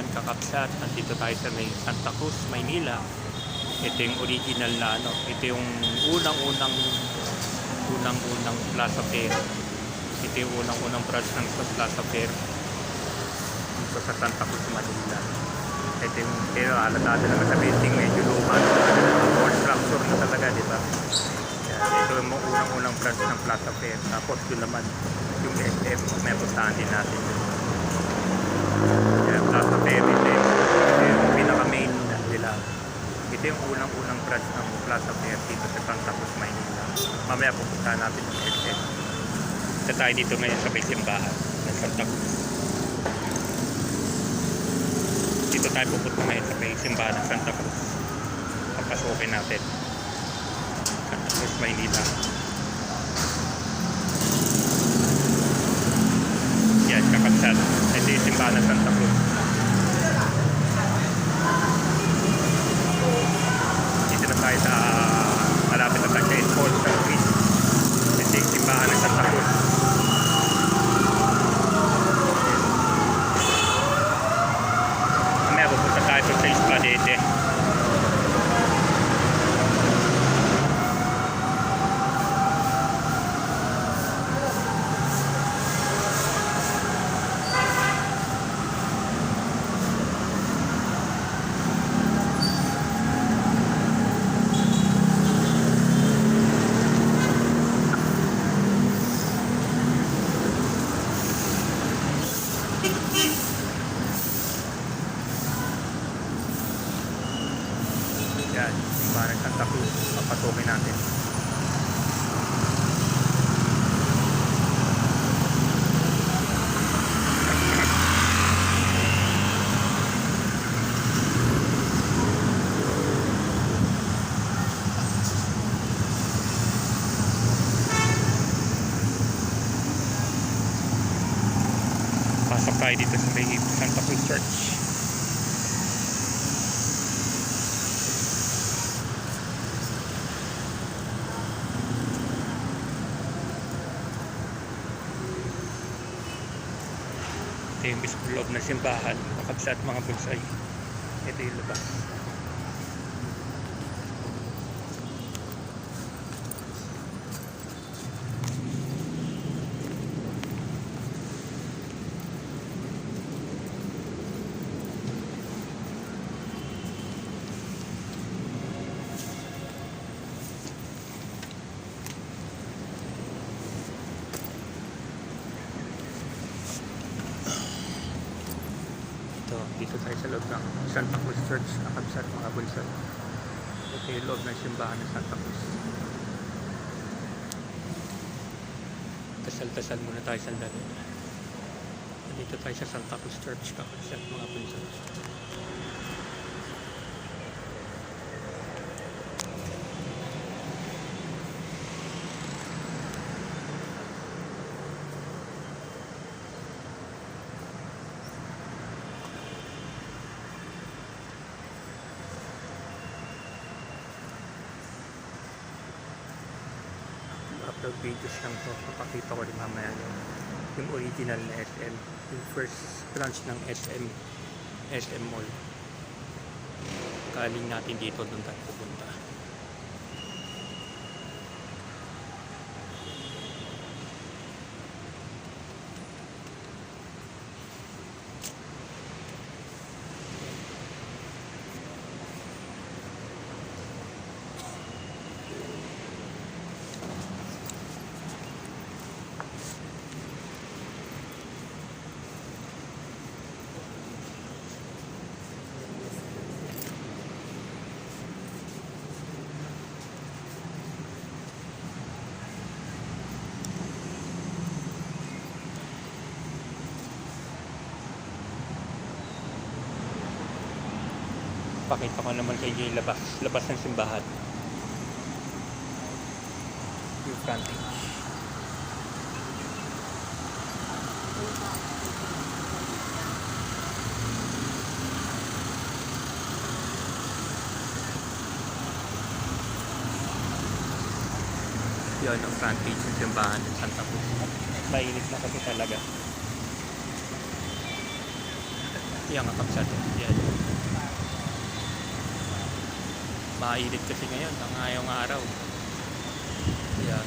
simbahan, kakapsat. Nandito tayo sa may Santa Cruz, Maynila. Ito yung original na ano. Ito yung unang-unang unang-unang Plaza Fair. Ito yung unang-unang branch ng Plaza Fair. Dito sa Santa Cruz, Manila. Ito yung, pero alatado naman sa building, medyo luma. Old structure na talaga, di ito yung unang-unang branch ng Plaza Fair. Tapos yun naman, yung SM, may pustahan din natin. Yan, Plaza Fair, ito yung, ito yung pinaka-main nila. Ito yung unang-unang branch ng Plaza Fair dito sa Santa Cruz, Maynila. Pupuntahan natin yung SM. Isa tayo dito ngayon sa may simbahan ng Santa Cruz. Dito tayo pupunta ngayon sa may simbahan ng Santa Cruz. Papasukin natin. Santa Cruz, Maynila. Yan, kakapsat. Ito yung simbahan ng Santa Cruz. Dito na tayo sa malapit na tayo sa Paul sa Street. Ito yung simbahan ng Santa Cruz. Mamaya pupunta tayo sa Espadete. Yan, simbahan ng Santa Cruz. Papasukin natin. Pasok tayo dito sa may Santa Cruz Church. Ito yung mismo loob simbahan, makabsa at mga bonsai. Ito yung labas. Ito, dito tayo sa loob ng Santa Cruz Church, nakabsa at mga bonsai. Ito yung loob ng simbahan ng Santa Cruz. Tasal-tasal muna tayo sandali. Dito tayo sa Santa Cruz Church, kakabsa at mga bonsai. Upload videos lang to. Papakita ko rin mamaya yung, yung original na SM yung first branch ng SM SM Mall. Kaling natin dito doon tayo pupunta pakita ko naman sa inyo yung labas labas ng simbahan yung frontage Yun ang frontage ng simbahan ng Santa Cruz. Mainit na kasi talaga. Yan ang kapsat. Yan. Mainit kasi ngayon, ang ngayong araw. Yan.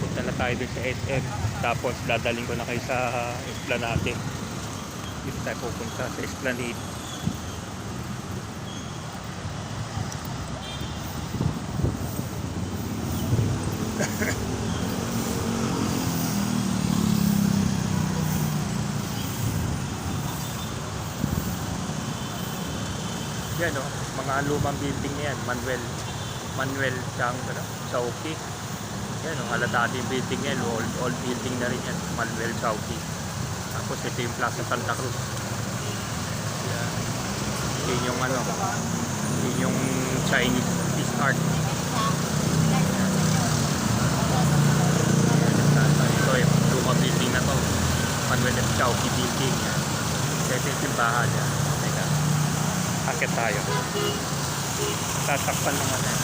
Punta na tayo sa SM. Tapos dadaling ko na kayo sa Esplanade. Dito tayo pupunta sa Esplanade. Yan o, mga lumang building na yan, Manuel, Manuel Chang, ano, Chowki. Yan o, halata din building yan, old, old building na rin yan, Manuel Chowki. Tapos ito yung Plaza Santa Cruz. Yan. Yun yung ano, yun yung Chinese East Art. Ito yung lumang building na to, Manuel F. Chowki building. Yan. Ito yung simbahan yan. Akit tayo. Tatakpan naman eh.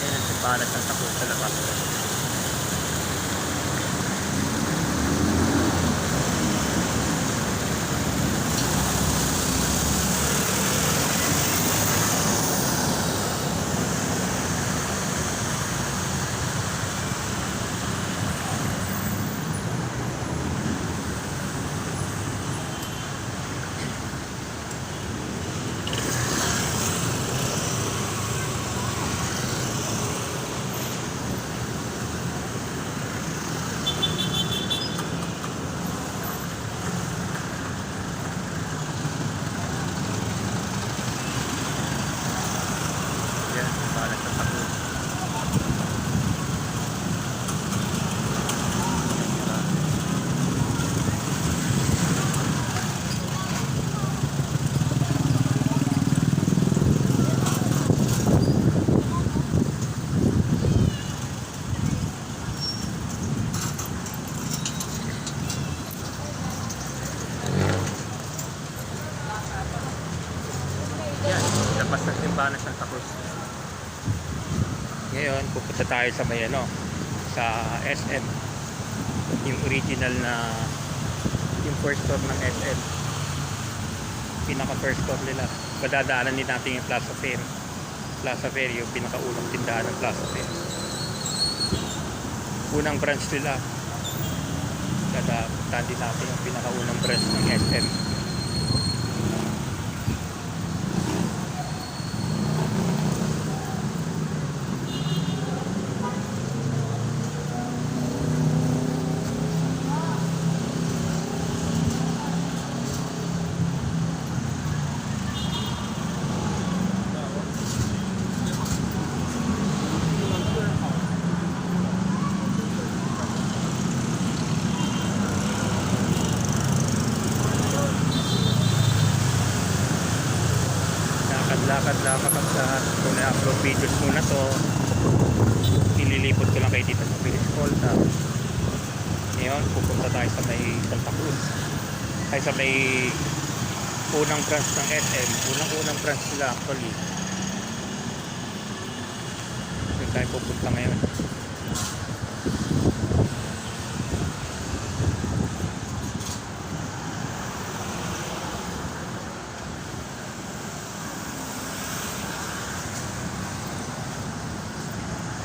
Yan ang simbahan at Santa Cruz sa labas. Yan, simbahan at Santa Cruz. Yan, ng Santa Cruz. Ngayon, pupunta tayo sa may ano, sa SM. Yung original na yung first store ng SM. Pinaka first store nila. Padadaanan din natin yung Plaza Fair. Plaza Fair, yung pinakaunang tindahan ng Plaza Fair. Unang branch nila. Dadaanan din natin yung pinakaunang branch ng SM. Lakad-lakad lakad sa kung na-upload videos muna to. Nililipot ko lang kayo dito sa Village Hall tapos ngayon pupunta tayo sa may Santa Cruz. Tayo sa may unang branch ng SM unang unang branch nila actually. Doon tayo pupunta ngayon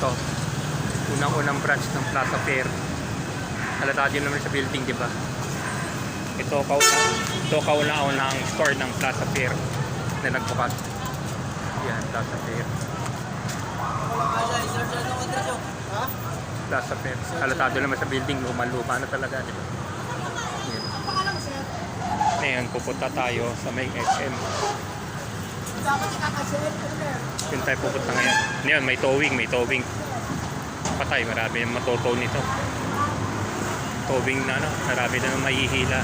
Ito, unang-unang branch ng Plaza Fair. Halata din naman sa building, di ba? Ito kauna, ito kauna-una ang store ng Plaza Fair na nagbukas. Yan, Plaza Fair. Plaza Fair. Halatado naman sa building, luma-luma na talaga, di ba? Ngayon, pupunta tayo sa may SM. Yun tayo pupunta ngayon. Ngayon, may towing, may towing. Patay, marami yung matotow nito. Towing na, ano, marami na nang mahihila.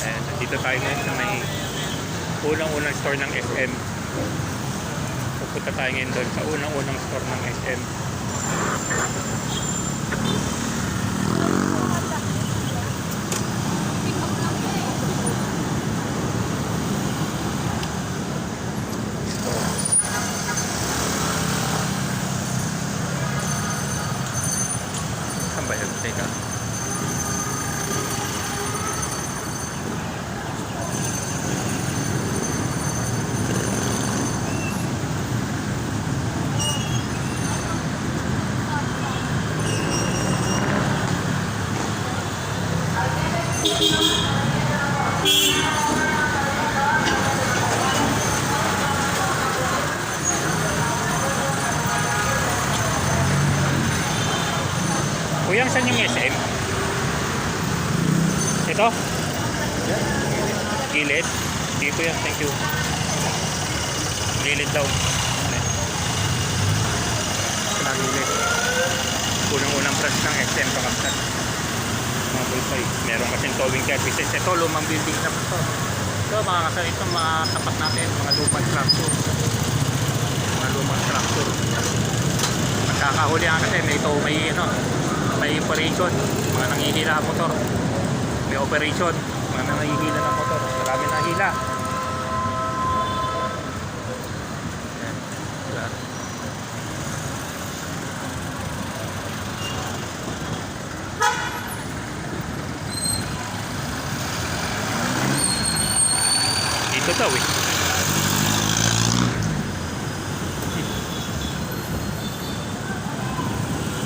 And dito tayo ngayon sa may unang-unang store ng SM. Pupunta tayo ngayon doon sa unang-unang store ng SM. Saan ba yun? Teka. Saan yung SM? Ito? Gilid? Hindi kuya, thank you. Gilid daw. Saan gilid? Unang-unang branch ng SM Pakapsat. Mga bulsoy. Meron kasing towing services. Ito, lumang building na po ito. Ito, mga kasal ito, mga tapat natin, mga lumang structure. Mga lumang structure. Magkakahuli nga kasi may ito, may ano, may operation, mga nangihila ang motor. May operation, mga nangihila ng motor. Marami nahila. Dito daw eh.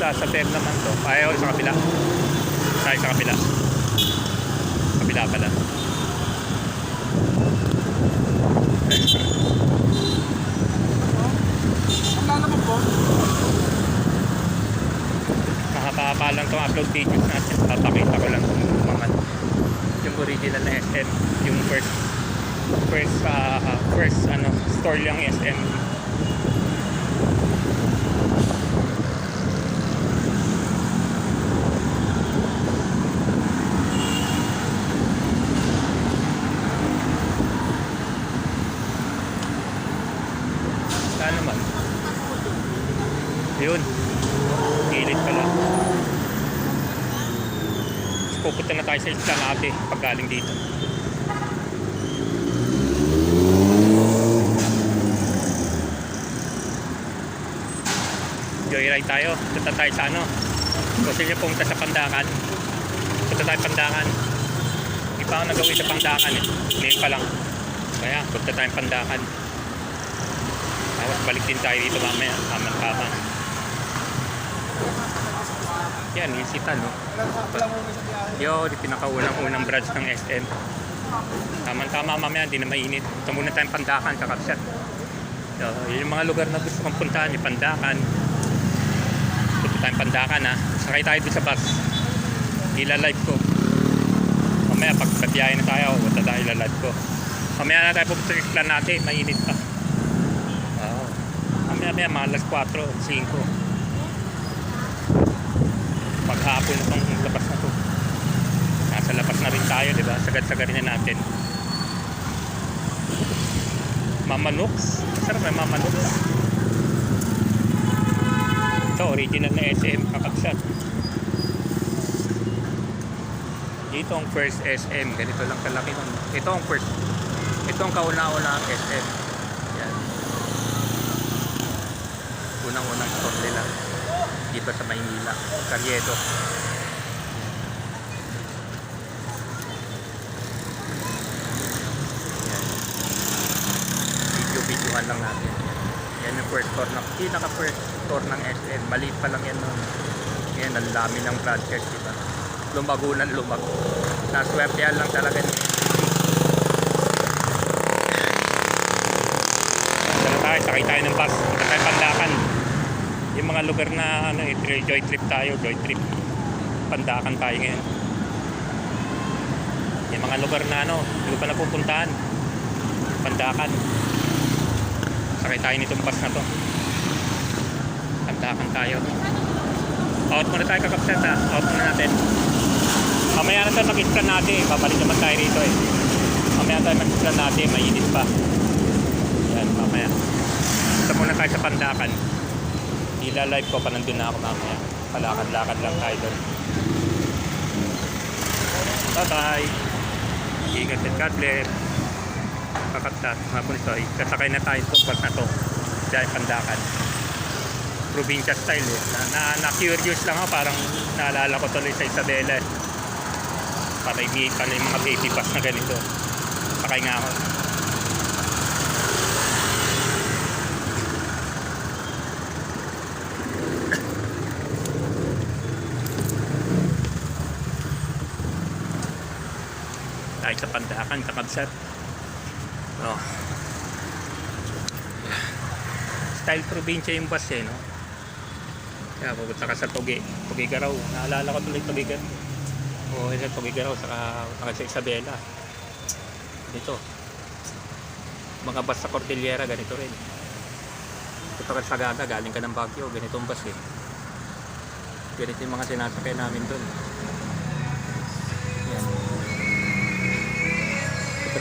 Sa, sa PEM naman to. Ayaw sa kabila. Tayo sa kabila. Kabila pala. Mahaba-haba lang itong upload videos natin. Papakita ko lang kung mga yung original na SM. Yung first first ah, first ano store lang SM. Saan naman? Yun. Gilid pala. Pupunta na tayo sa Islamate pag galing dito. Joyride tayo. Punta tayo sa ano. Gusto niyo pumunta sa Pandakan. Punta tayo Pandakan. Hindi pa ako nagawin sa Pandakan eh. Ngayon pa lang. Kaya punta tayo Pandakan. Tapos balik din tayo dito mamaya. Taman-taman. Yan, isita no. Yo, di pinakaunang-unang branch ng SM. Tama-tama mamaya, hindi na mainit. Ito muna tayong Pandakan, kakapsat. So, yun yung mga lugar na gusto kong puntahan, yung Pandakan. Punta tayong Pandakan ha. Sakay tayo doon sa bus. Ila-live ko. Mamaya, pag biyahe na tayo, punta tayo ila-live ko. Mamaya na tayo pupunta sa plan natin, mainit pa. Wow. Mamaya, mamaya, mga alas 4, 5 paghapon itong labas na to. Nasa labas na rin tayo di ba sagad-sagarin na natin. Mamanox sarap may Mamanox ito original na SM kakapsat dito ang first SM ganito lang kalaki nun. Ito ang first. Ito ang kauna-una ang SM yan. Unang-unang store nila dito sa Maynila, Carriedo. Yan. Video-videoan lang natin. Yan yung first store ng, pinaka first store ng SM. Maliit pa lang yan nun. Yan, ang dami ng project, diba? Lumago ng lumago. Naswertehan lang talaga ni Dala tayo, sakay tayo ng bus. Punta tayo Pandakan. Yung mga lugar na ano, eh, joy trip tayo, joy trip. Pandakan tayo ngayon. mga lugar na ano, hindi ko pa napupuntahan. Pandakan. Sakay tayo nitong bus na to. Pandakan tayo. Out muna tayo kakapsat ha. Out muna natin. Mamaya na tayo mag-scan natin. Babalik naman tayo rito eh. Mamaya tayo mag-scan natin. Mainit pa. Yan, mamaya. Punta muna tayo sa Pandakan. Ila-live ko pa nandun na ako mamaya. Palakad-lakad lang tayo doon. Bye-bye. Ingat and God bless. Kakapsat, mga punsoy. Kasakay na tayo itong bus na to. Dahil Pandakan. Provincia style eh. Na, na, na-curious lang ako. Parang naalala ko tuloy sa Isabela eh. May pala yung mga baby bus na ganito. Sakay nga ako. Tayo sa Pandakan, kakabsat. Oh. Style probinsya yung bus eh, no? Kaya pupunta ka sa Tugi. Tugigaraw. Naalala ko tuloy Tugigaraw. Oo, oh, sa Tugigaraw, saka, saka sa Isabela. Dito. Mga bus sa Cordillera, ganito rin. Punta ka sa Sagada, galing ka ng Baguio, ganitong bus eh. Ganito yung mga sinasakay namin doon.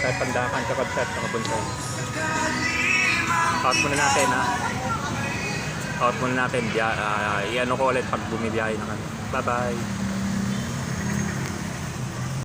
Tayo pandakan, kakabsat, kakabunsan. Out muna natin ha. Out muna natin. Biya, uh, iano ko ulit pag bumibiyahe na kami. Bye bye.